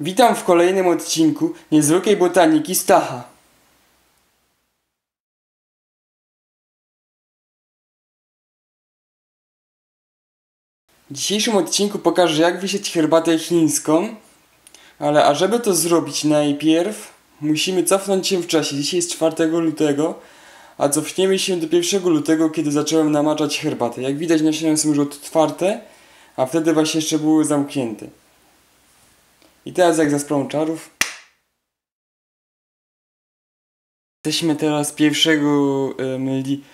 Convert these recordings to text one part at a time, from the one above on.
Witam w kolejnym odcinku niezwykłej botaniki Stacha. W dzisiejszym odcinku pokażę jak wysieć herbatę chińską, ale a żeby to zrobić najpierw musimy cofnąć się w czasie. Dzisiaj jest 4 lutego, a cofniemy się do 1 lutego, kiedy zacząłem namaczać herbatę. Jak widać nasiona są już otwarte, a wtedy właśnie jeszcze były zamknięte. I teraz jak za sprawą czarów. Jesteśmy teraz pierwszego em, li,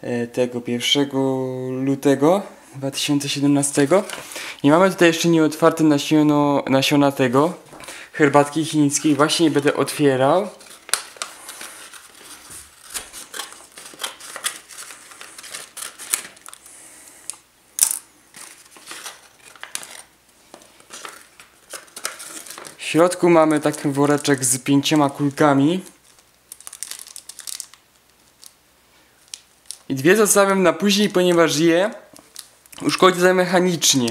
e, tego 1 lutego 2017 i mamy tutaj jeszcze nieotwarte nasiono, nasiona tego herbatki chińskiej. Właśnie będę otwierał. Środku mamy taki woreczek z pięcioma kulkami. I dwie zostawiam na później, ponieważ je uszkodzę mechanicznie.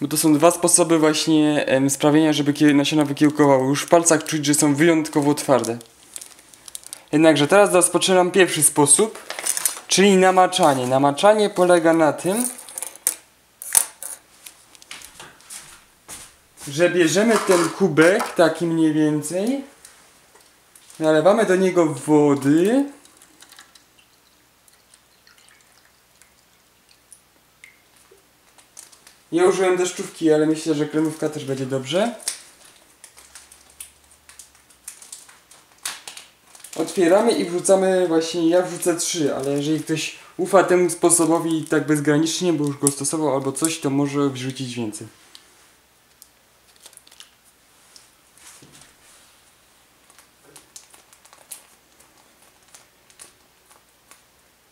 Bo to są dwa sposoby właśnie em, sprawienia, żeby nasiona wykiełkowały. Już w palcach czuć, że są wyjątkowo twarde. Jednakże teraz rozpoczynam pierwszy sposób, czyli namaczanie. Namaczanie polega na tym, że bierzemy ten kubek, taki mniej więcej, nalewamy do niego wody. Ja użyłem deszczówki, ale myślę, że kremówka też będzie dobrze. Otwieramy i wrzucamy właśnie, ja wrzucę trzy, ale jeżeli ktoś ufa temu sposobowi tak bezgranicznie, bo już go stosował albo coś, to może wrzucić więcej.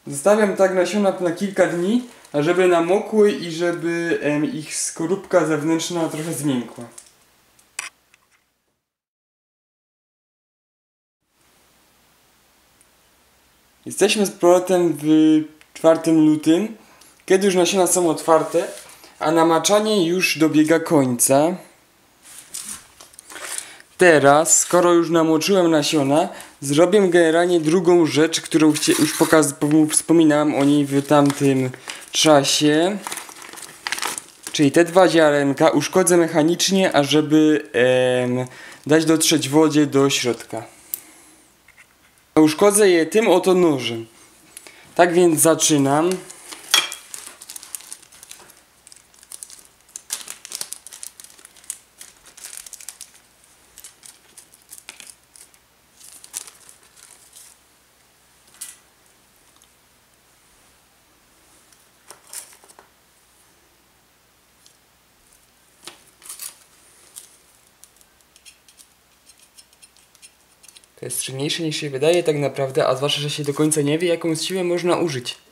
Zostawiam tak nasiona na kilka dni, ażeby namokły i żeby ich skorupka zewnętrzna trochę zmiękła. Jesteśmy z powrotem w 4 lutym, kiedy już nasiona są otwarte, a namaczanie już dobiega końca. Teraz, skoro już namoczyłem nasiona, zrobię generalnie drugą rzecz, którą już pokaz, po- wspominałem o niej w tamtym czasie. Czyli te dwa ziarenka uszkodzę mechanicznie, ażeby em, dać dotrzeć wodzie do środka. Uszkodzę je tym oto nożem. Tak więc zaczynam. Jest trudniejsze niż się wydaje tak naprawdę, a zwłaszcza, że się do końca nie wie, jaką siłę można użyć.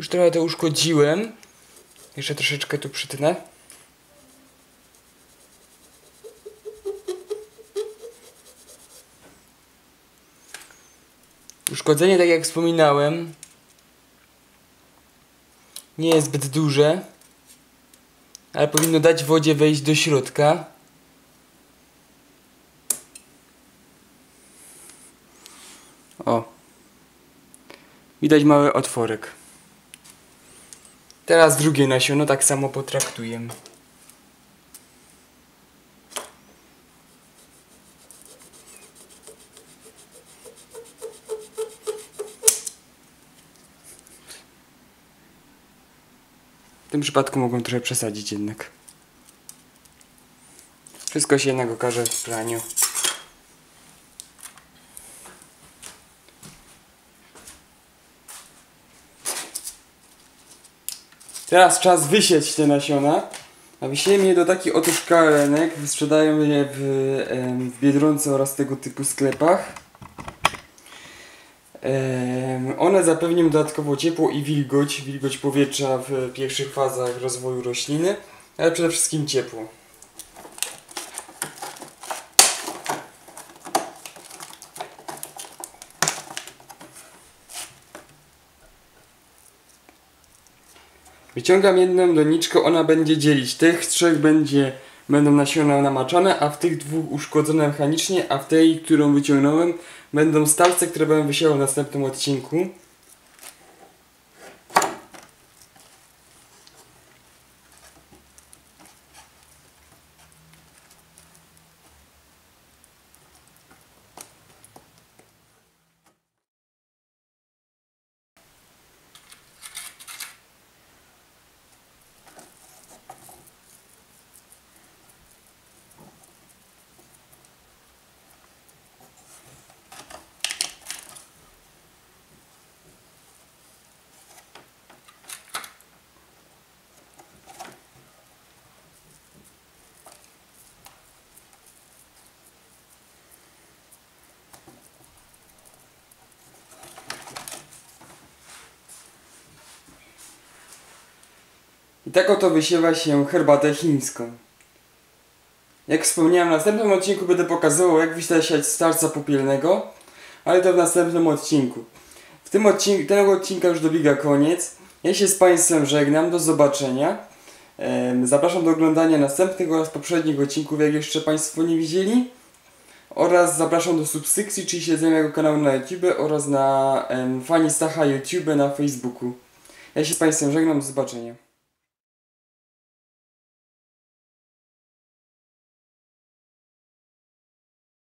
Już trochę to uszkodziłem. Jeszcze troszeczkę tu przytnę. Uszkodzenie, tak jak wspominałem, nie jest zbyt duże, ale powinno dać wodzie wejść do środka. O. Widać mały otworek. Teraz drugie nasiono tak samo potraktuję. W tym przypadku mogłem trochę przesadzić jednak. Wszystko się jednak okaże w praniu. Teraz czas wysieć te nasiona. A wysiejemy je do takich oto szkalenek. Sprzedają je w, w Biedronce oraz tego typu sklepach. One zapewnią dodatkowo ciepło i wilgoć, wilgoć powietrza w pierwszych fazach rozwoju rośliny, ale przede wszystkim ciepło. Wyciągam jedną doniczkę, ona będzie dzielić. Tych trzech będzie, będą nasiona namaczane, a w tych dwóch uszkodzone mechanicznie, a w tej, którą wyciągnąłem, będą stalce, które będę wysiał w następnym odcinku. I tak oto wysiewa się herbatę chińską. Jak wspomniałem, w następnym odcinku będę pokazywał, jak wysiać starca popielnego, ale to w następnym odcinku. W tym odcinku, tego odcinka już dobiega koniec. Ja się z Państwem żegnam, do zobaczenia. Zapraszam do oglądania następnych oraz poprzednich odcinków, jak jeszcze Państwo nie widzieli. Oraz zapraszam do subskrypcji, czyli śledzenia jego kanału na YouTube oraz na em, Fani Stacha YouTube na Facebooku. Ja się z Państwem żegnam, do zobaczenia.